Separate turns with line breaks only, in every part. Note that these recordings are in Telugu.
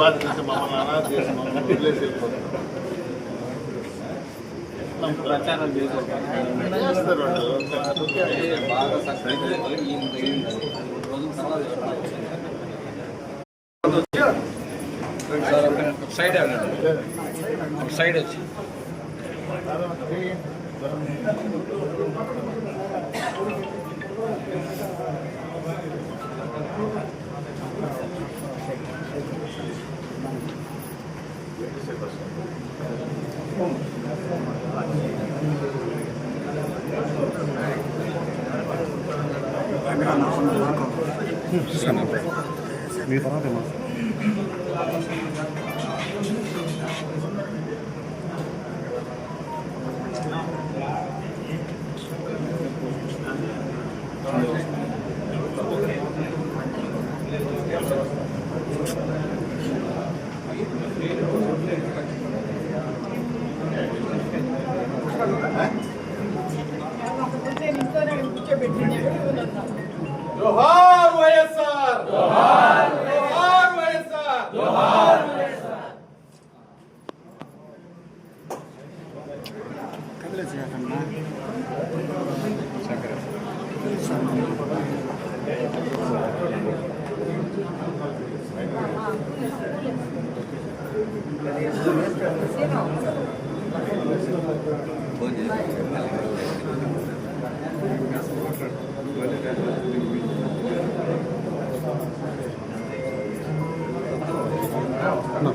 బాధ్యత నుంచి మమ్మల్ని అనాథ చేసి మమ్మల్ని వదిలేసి వెళ్ళిపోతారు.
ప్రచారం
చేస్తారు
సైడ్ వచ్చి.
見えたな。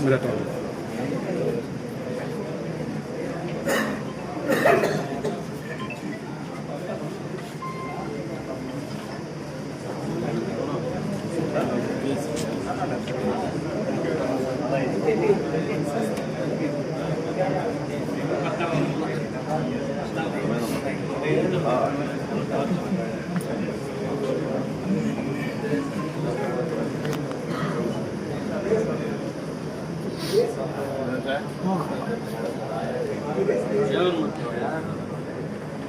村田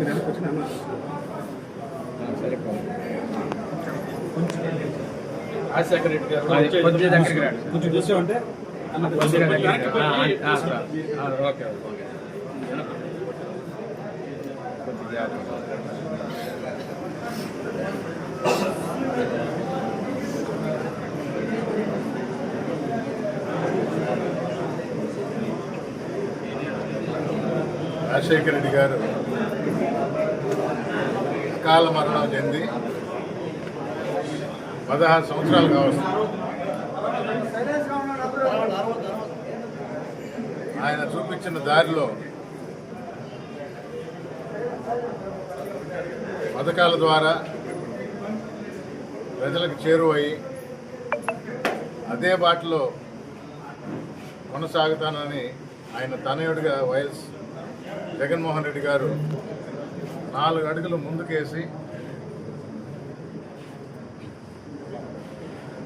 వెనక్కి వచ్చి అన్న
రాజశేఖర రెడ్డి గారు
కొద్దిగా దగ్గరికి రండి.
కొంచెం చూసామంటే అన్న
కొద్దిగా దగ్గరికి రండి. ఆ, ఆ, ఆ, ఓకే ఓకే
రాజశేఖర రెడ్డి గారు అకాల మరణం చెంది పదహారు సంవత్సరాలు కావచ్చు. ఆయన చూపించిన దారిలో పథకాల ద్వారా ప్రజలకు చేరువయ్యి అదే బాటలో కొనసాగుతానని ఆయన తనయుడిగా వైఎస్ జగన్మోహన్ రెడ్డి గారు నాలుగు అడుగులు ముందుకేసి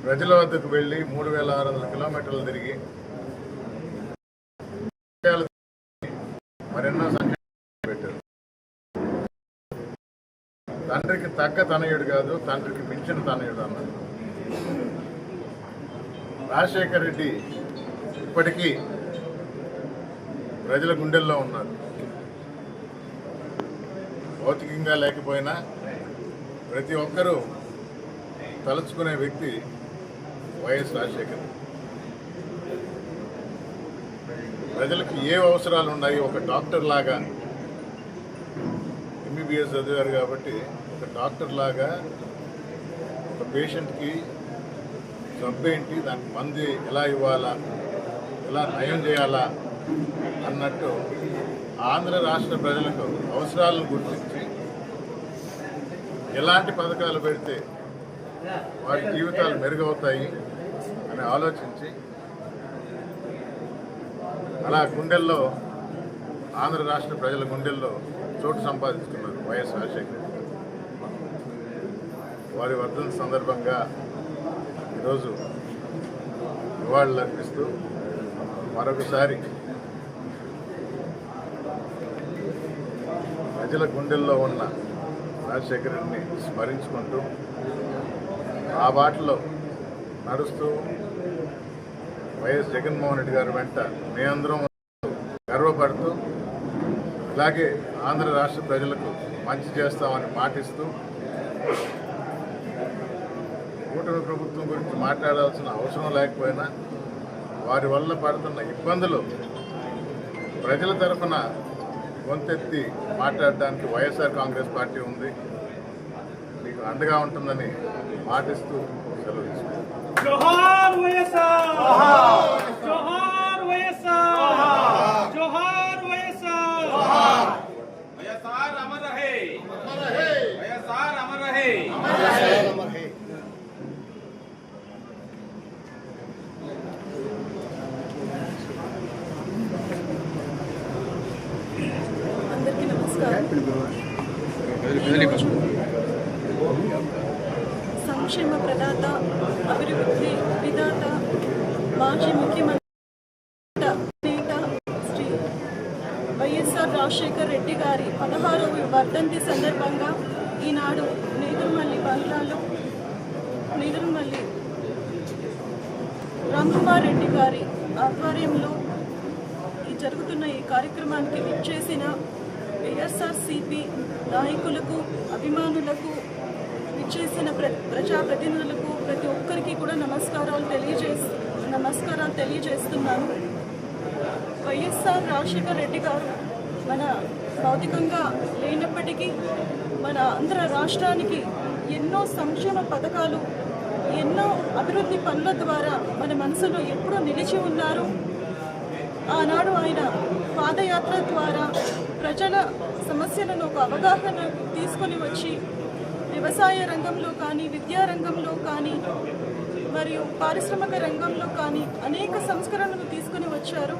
ప్రజల వద్దకు వెళ్ళి మూడు వేల ఆరు వందల కిలోమీటర్లు తిరిగి మరెన్నో సంఖ్య పెట్టారు. తండ్రికి తగ్గ తనయుడు కాదు తండ్రికి మించిన తనయుడు అన్నారు. రాజశేఖర్ రెడ్డి ఇప్పటికీ ప్రజల గుండెల్లో ఉన్నారు. భౌతికంగా లేకపోయినా ప్రతి ఒక్కరూ తలుచుకునే వ్యక్తి వైఎస్ రాజశేఖర్. ప్రజలకు ఏ అవసరాలు ఉన్నాయి? ఒక డాక్టర్ లాగా ఎంబీబీఎస్ చదివారు కాబట్టి ఒక డాక్టర్ లాగా ఒక పేషెంట్కి జబ్బు ఏంటి? దానికి మంది ఎలా ఇవ్వాలా? ఎలా నయం చేయాలా? అన్నట్టు ఆంధ్ర రాష్ట్ర ప్రజలకు అవసరాలను గుర్తించి ఎలాంటి పథకాలు పెడితే వారి జీవితాలు మెరుగవుతాయి అని ఆలోచించి అలా గుండెల్లో ఆంధ్ర రాష్ట్ర ప్రజల గుండెల్లో చోటు సంపాదించుకున్నారు వైఎస్ రాజశేఖర వారి వర్ధన సందర్భంగా ఈరోజు నివాళులు అర్పిస్తూ మరొకసారి ప్రజల గుండెల్లో ఉన్న రాజశేఖర రెడ్డిని స్మరించుకుంటూ ఆ బాటలో నడుస్తూ వైఎస్ జగన్మోహన్ రెడ్డి గారి వెంట మేమందరం గర్వపడుతూ ఇలాగే ఆంధ్ర రాష్ట్ర ప్రజలకు మంచి చేస్తామని మాటిస్తూ కూటమి ప్రభుత్వం గురించి మాట్లాడాల్సిన అవసరం లేకపోయినా వారి వల్ల పడుతున్న ఇబ్బందులు ప్రజల తరఫున గొంతెత్తి మాట్లాడడానికి వైఎస్ఆర్ కాంగ్రెస్ పార్టీ ఉంది. మీకు అండగా ఉంటుందని మాటిస్తూ సెలవు
జోహార్ వైఎస్ఆర్ జోహార్ వైఎస్ఆర్ జోహార్ వైఎస్ఆర్
వైఎస్ఆర్ అమర్ రహే వైఎస్ఆర్ అమర్ రహే
అందరికీ నమస్కారం సంక్షేమ ప్రదాత అభివృద్ధి విధాత మాజీ ముఖ్యమంత్రి నేత శ్రీ వైఎస్ఆర్ రాజశేఖర్ రెడ్డి గారి పదహారవ వర్ధంతి సందర్భంగా ఈనాడు నేదురుమల్లి బంగ్లాలో నేదురుమల్లి రామ్కుమార్ రెడ్డి గారి ఆధ్వర్యంలో జరుగుతున్న ఈ కార్యక్రమానికి విచ్చేసిన వైఎస్ఆర్సీపీ నాయకులకు అభిమానులకు విచ్చేసిన ప్ర ప్రజాప్రతినిధులకు ప్రతి ఒక్కరికి కూడా నమస్కారాలు తెలియజేస్ నమస్కారాలు తెలియజేస్తున్నాను. వైఎస్ఆర్ రాజశేఖర్ రెడ్డి గారు మన భౌతికంగా లేనప్పటికీ మన ఆంధ్ర రాష్ట్రానికి ఎన్నో సంక్షేమ పథకాలు ఎన్నో అభివృద్ధి పనుల ద్వారా మన మనసులో ఎప్పుడూ నిలిచి ఉన్నారు. ఆనాడు ఆయన పాదయాత్ర ద్వారా ప్రజల సమస్యలను ఒక అవగాహన తీసుకొని వచ్చి వ్యవసాయ రంగంలో కానీ విద్యా రంగంలో కానీ మరియు పారిశ్రామిక రంగంలో కానీ అనేక సంస్కరణలు తీసుకొని వచ్చారు.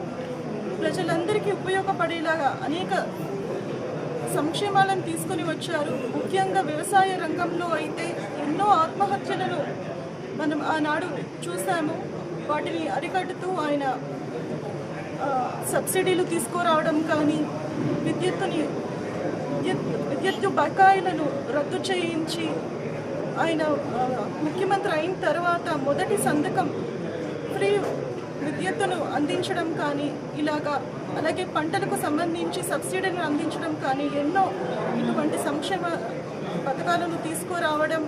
ప్రజలందరికీ ఉపయోగపడేలాగా అనేక సంక్షేమాలను తీసుకొని వచ్చారు. ముఖ్యంగా వ్యవసాయ రంగంలో అయితే ఎన్నో ఆత్మహత్యలను మనం ఆనాడు చూసాము. వాటిని అరికట్టుతూ ఆయన సబ్సిడీలు తీసుకురావడం కానీ విద్యుత్తుని విద్యుత్ విద్యుత్ బకాయిలను రద్దు చేయించి ఆయన ముఖ్యమంత్రి అయిన తర్వాత మొదటి సంతకం ఫ్రీ విద్యుత్తును అందించడం కానీ ఇలాగా అలాగే పంటలకు సంబంధించి సబ్సిడీని అందించడం కానీ ఎన్నో ఇటువంటి సంక్షేమ పథకాలను తీసుకురావడం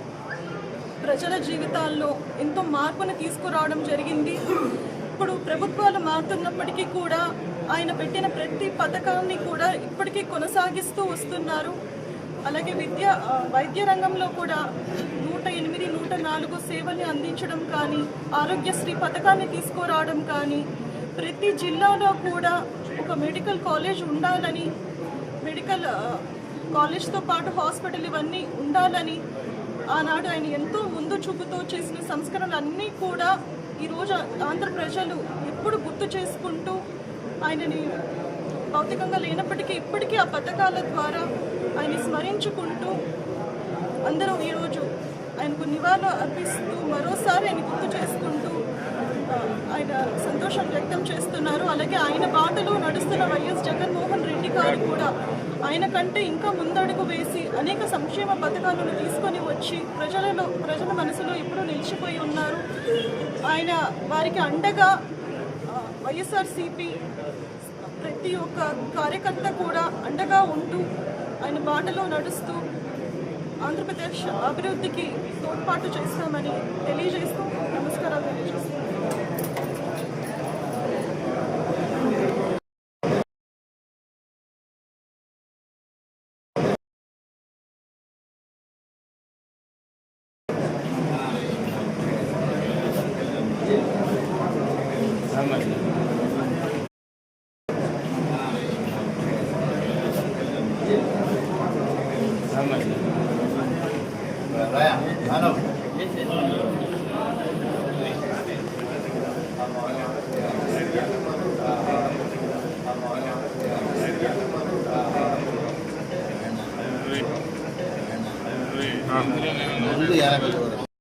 ప్రజల జీవితాల్లో ఎంతో మార్పును తీసుకురావడం జరిగింది. ఇప్పుడు ప్రభుత్వాలు మారుతున్నప్పటికీ కూడా ఆయన పెట్టిన ప్రతి పథకాన్ని కూడా ఇప్పటికీ కొనసాగిస్తూ వస్తున్నారు. అలాగే విద్య వైద్య రంగంలో కూడా నూట ఎనిమిది నూట నాలుగు సేవల్ని అందించడం కానీ ఆరోగ్యశ్రీ పథకాన్ని తీసుకురావడం కానీ ప్రతి జిల్లాలో కూడా ఒక మెడికల్ కాలేజ్ ఉండాలని మెడికల్ కాలేజ్తో పాటు హాస్పిటల్ ఇవన్నీ ఉండాలని ఆనాడు ఆయన ఎంతో ముందు చూపుతో చేసిన సంస్కరణలు అన్నీ కూడా ఈరోజు ఆంధ్ర ప్రజలు ఎప్పుడు గుర్తు చేసుకుంటూ ఆయనని భౌతికంగా లేనప్పటికీ ఇప్పటికీ ఆ పథకాల ద్వారా ఆయన స్మరించుకుంటూ అందరూ ఈరోజు ఆయనకు నివాళులు అర్పిస్తూ మరోసారి ఆయన గుర్తు చేసుకుంటూ ఆయన సంతోషం వ్యక్తం చేస్తున్నారు. అలాగే ఆయన బాటలో నడుస్తున్న వైఎస్ జగన్మోహన్ రెడ్డి గారు కూడా ఆయన కంటే ఇంకా ముందడుగు వేసి అనేక సంక్షేమ పథకాలను తీసుకొని వచ్చి ప్రజలలో ప్రజల మనసులో ఎప్పుడూ నిలిచిపోయి ఉన్నారు. ఆయన వారికి అండగా వైఎస్ఆర్సీపీ ప్రతి ఒక్క కార్యకర్త కూడా అండగా ఉంటూ ఆయన బాటలో నడుస్తూ ఆంధ్రప్రదేశ్ అభివృద్ధికి తోడ్పాటు చేస్తామని తెలియజేస్తూ నమస్కారాలు తెలియజేస్తున్నాను.
வந்து ஏற வேண்டும்